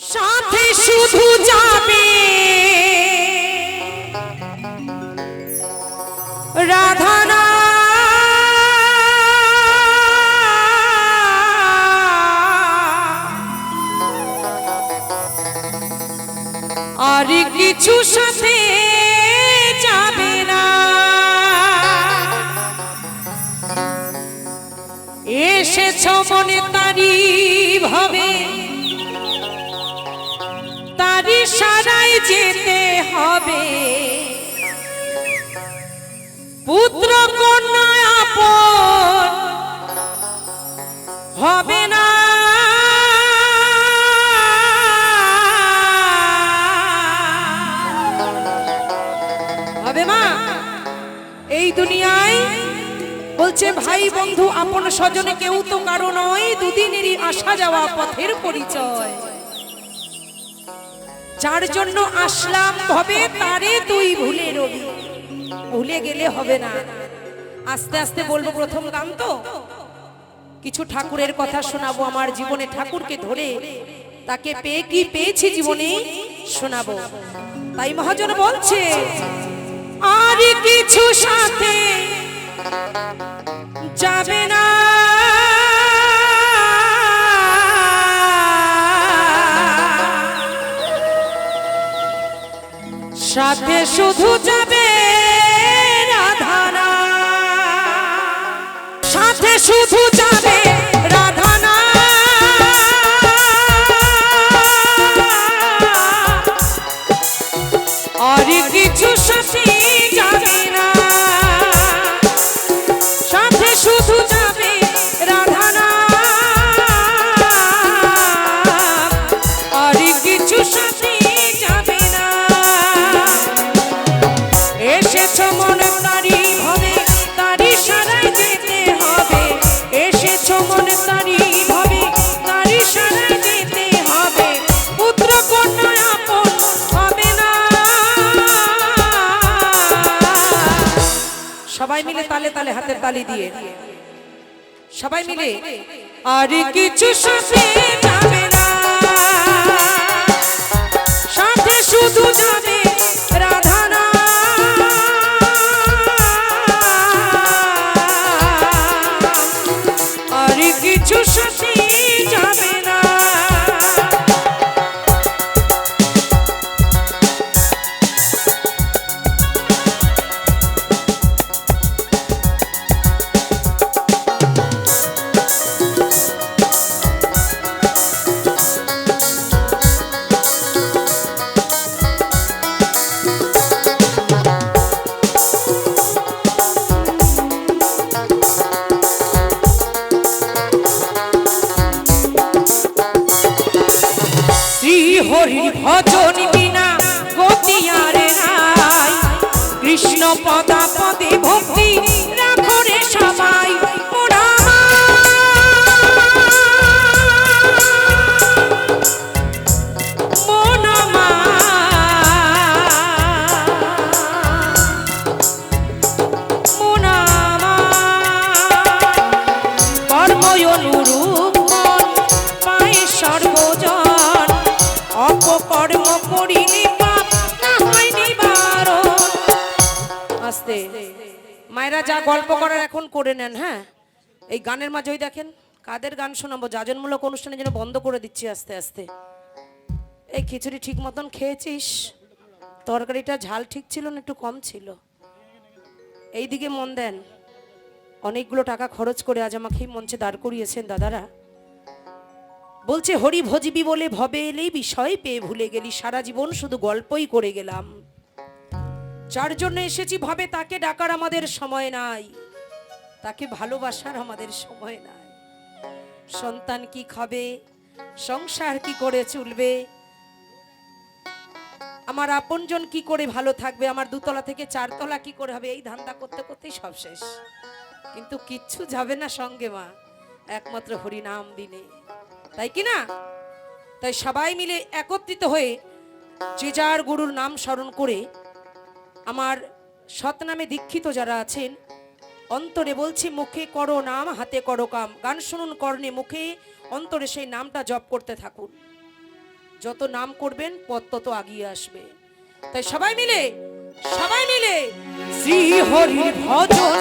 সাথে শুধু যাবে। রাধানা। আর কিছু সাথে যাবে না। এসেছ মনে তারি ভাবে। যেতে হবে। পুত্র কন্যা হবে না। হবে মা। এই দুনিয়ায় বলছে, ভাই বন্ধু, আপন স্বজনে কেউ তো কারও নয়, দুদিনেরই আসা যাওয়া পথের পরিচয়। যার জন্য আসলাম ভবে তারে তুই ভুলে রবি। ভুলে গেলে হবে না। আস্তে আস্তে বলব প্রথম গান তো। কিছু ঠাকুরের কথা শোনাবো আমার জীবনে ঠাকুরকে ধরে। তাকে পেয়ে কি পেয়েছি জীবনে শোনাবো। তাই মহাজন বলছে, আর কিছু সাথে যাবে না। সাথে শুধু যাবে সাথে শুধু যাবে কিছু সাথে যাবে না। সাথে শুধু তালে তালে হাতের তালি দিয়ে। সবাই মিলে আর কিছু যাবে না। পথ মায়েরা যা গল্প করার এখন করে নেন হ্যাঁ? এই গানের মাঝেই দেখেন কাদের গান শোনাবো? যাজনমূলক অনুষ্ঠানের জন্য বন্ধ করে দিচ্ছি আস্তে আস্তে। এই খিচুড়ি ঠিক মতন খেয়েছিস? তরকারিটা ঝাল ঠিক ছিল না একটু কম ছিল? এই দিকে মন দেন অনেকগুলো টাকা খরচ করে আজ আমাকে মঞ্চে দাঁড় করিয়েছেন দাদারা। বলছে হরি ভজিবি বলে ভবে এলেই বিষয় পেয়ে ভুলে গেলি সারা জীবন শুধু গল্পই করে গেলাম। যার জন্য এসেছি ভাবে তাকে ডাকার আমাদের সময় নাই। তাকে ভালোবাসার আমাদের সময় নাই। সন্তান কি খাবে? সংসার কি করে চলবে? আমার আপনজন কি করে ভালো থাকবে? আমার দুতলা থেকে চারতলা কি করে হবে? এই ধান্দা করতে করতেই সব শেষ। কিন্তু কিচ্ছু যাবে না সঙ্গে, মা। একমাত্র হরিনাম দিনে তাই কি না? তাই সবাই মিলে একত্রিত হয়ে যে যার গুরুর নাম স্মরণ করে আমার সৎনামে দীক্ষিত যারা আছেন, অন্তরে বলছি, মুখে করো নাম, হাতে করো কাম। গান শুনুন কর্ণে মুখে, অন্তরে সেই নামটা জপ করতে থাকুন। যত নাম করবেন, পথ তত আগিয়ে আসবে। তাই সবাই মিলে সবাই মিলে শ্রী হরি ভজন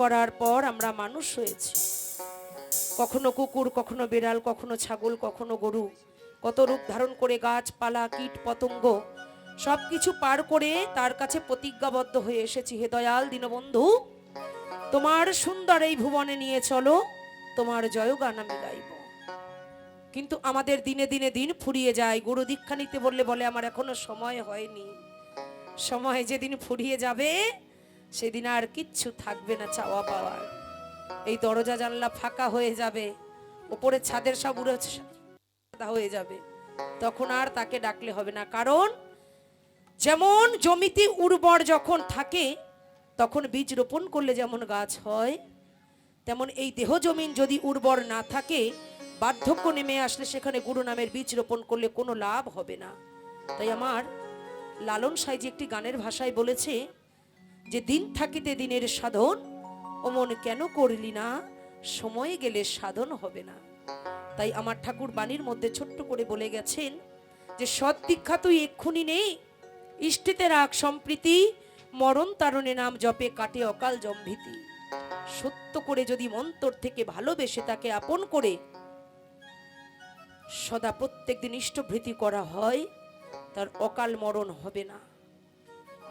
করার পর আমরা মানুষ হয়েছি। কখনো কুকুর, কখনো বিড়াল, কখনো ছাগল, কখনো গরু। কত রূপ ধারণ করে গাছপালা, কীট, পতঙ্গ সব কিছু পার করে তার কাছে প্রতিজ্ঞাবদ্ধ হয়ে এসেছি। হে দয়াল দীনবন্ধু, তোমার সুন্দর এই ভুবনে নিয়ে চলো, তোমার জয়গান আমি গাইব। কিন্তু আমাদের দিনে দিনে দিন ফুরিয়ে যায়। গুরু দীক্ষা নিতে বললে বলে, আমার এখনও সময় হয়নি। সময় যেদিন ফুরিয়ে যাবে সেদিন আর কিচ্ছু থাকবে না চাওয়া পাওয়ার। এই দরজা জানলা ফাঁকা হয়ে যাবে, ওপরে ছাদের সব হয়ে যাবে। তখন আর তাকে ডাকলে হবে না, কারণ যেমন জমিতে উর্বর যখন থাকে, তখন বীজ রোপণ করলে যেমন গাছ হয়, তেমন এই দেহ জমিন যদি উর্বর না থাকে, বার্ধক্য নেমে আসলে সেখানে গুরু নামের বীজ রোপণ করলে কোনো লাভ হবে না। তাই আমার লালন সাইজি একটি গানের ভাষায় বলেছে যে দিন থাকিতে দিনের সাধন, অমন কেন করলি না? সময় গেলে সাধন হবে না। তাই আমার ঠাকুর বাণীর মধ্যে ছোট্ট করে বলে গেছেন যে, সৎ দীক্ষা তুই এক্ষুনি নেই ইষ্টিতে রাখ সম্প্রীতি, মরণ তারণে নাম জপে কাটে অকাল জম্ভীতি। সত্য করে যদি মন্তর থেকে ভালোবেসে তাকে আপন করে, সদা প্রত্যেকদিন ইষ্টভৃতি করা হয়, তার অকাল মরণ হবে না।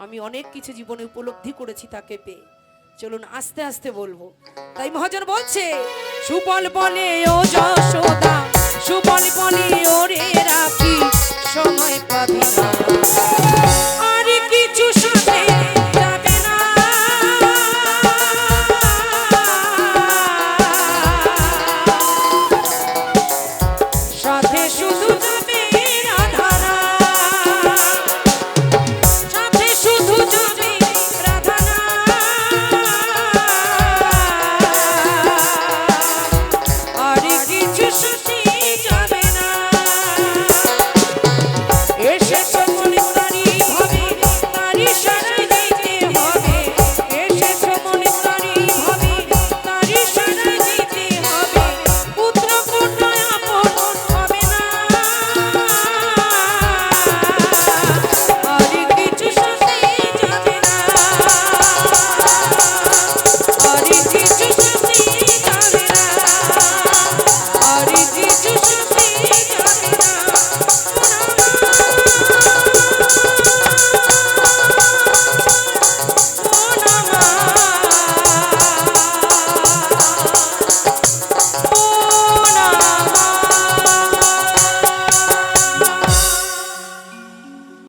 আমি অনেক কিছু জীবনে উপলব্ধি করেছি তাকে পেয়ে। চলুন আস্তে আস্তে বলব। তাই মহাজন বলছে, সুবল বলে ও যশোদা, সুবল বলে ওরে রাখি, সময় পাবি না।